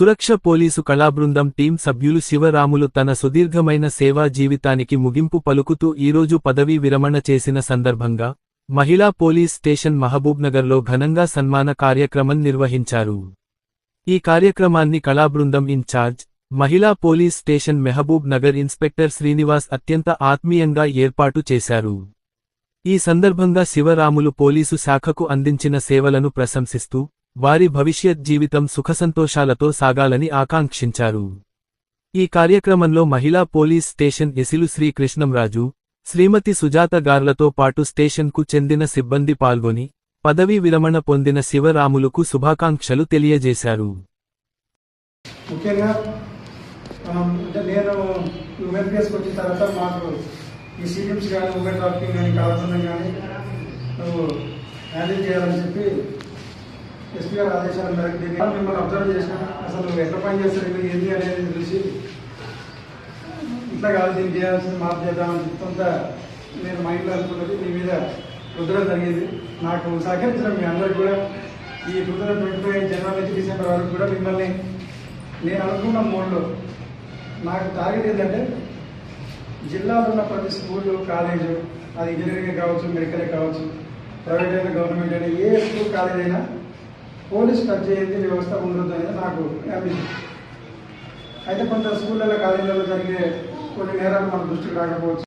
సురక్ష police కళాబృందం team సభ్యులు శివరాములు తన సుదీర్ఘమైన సేవా జీవితానికి ముగింపు పలుకుతూ ఈరోజు పదవీ విరమణ చేసిన సందర్భంగా మహిళా పోలీస్ స్టేషన్ మహబూబ్నగర్లో ఘనంగా సన్మాన కార్యక్రమం నిర్వహించారు. ఈ కార్యక్రమాన్ని కళాబృందం ఇన్ఛార్జ్ మహిళా police station Mahabubnagar inspector Srinivas అత్యంత ఆత్మీయంగా ఏర్పాటు చేశారు. ఈ సందర్భంగా శివరాములు పోలీసు శాఖకు అందించిన సేవలను ప్రశంసిస్తూ వారి భవిష్యత్ జీవితం సుఖసంతోషాలతో సాగాలని ఆకాంక్షించారు. ఈ కార్యక్రమంలో మహిళా పోలీస్ స్టేషన్ ఎసిలు శ్రీకృష్ణంరాజు శ్రీమతి సుజాత గార్లతో పాటు స్టేషన్కు చెందిన సిబ్బంది పాల్గొని పదవీ విరమణ పొందిన శివరాములకు శుభాకాంక్షలు తెలియజేశారు. ముఖ్యంగా అంటే నేను వచ్చిన తర్వాత మాకు ఈ కానీ ఉమెన్ కానీ కావాలన్నా కానీ హ్యాండిల్ చేయాలని చెప్పి ఎస్పీ గారు ఆదేశాల మేరకు దీన్ని మిమ్మల్ని అబ్జర్వ్ చేసిన అసలు నువ్వు ఎట్లా పని చేస్తారు ఏంది అనేది చూసి ఇట్లా కాదు దీన్ని చేయాల్సింది మార్పు చేద్దామని చెప్పి నేను మైండ్లో అనుకున్నది మీ మీద రుద్రం జరిగింది. నాకు సహకరించడం మీ అందరికి కూడా ఈ టూ థౌజండ్ ట్వంటీ ఫైవ్ జనవరి నుంచి డిసెంబర్ వరకు కూడా మిమ్మల్ని నేను అనుకున్న మోడ్లో నాకు టార్గెట్ ఏంటంటే జిల్లాలో ఉన్న ప్రతి స్కూలు కాలేజు అది ఇంజనీరింగ్ కావచ్చు మెడికల్ కావచ్చు ప్రైవేట్ అయినా గవర్నమెంట్ అయినా ఏ స్కూల్ కాలేజ్ అయినా పోలీస్ కట్ చేయండి వ్యవస్థ ఉండొద్దు అనేది నాకు అంబిషన్ అయితే కొంత స్కూళ్ళలో కాలేజీలలో జరిగే కొన్ని నేరాలు మన దృష్టికి రాకపోవచ్చు.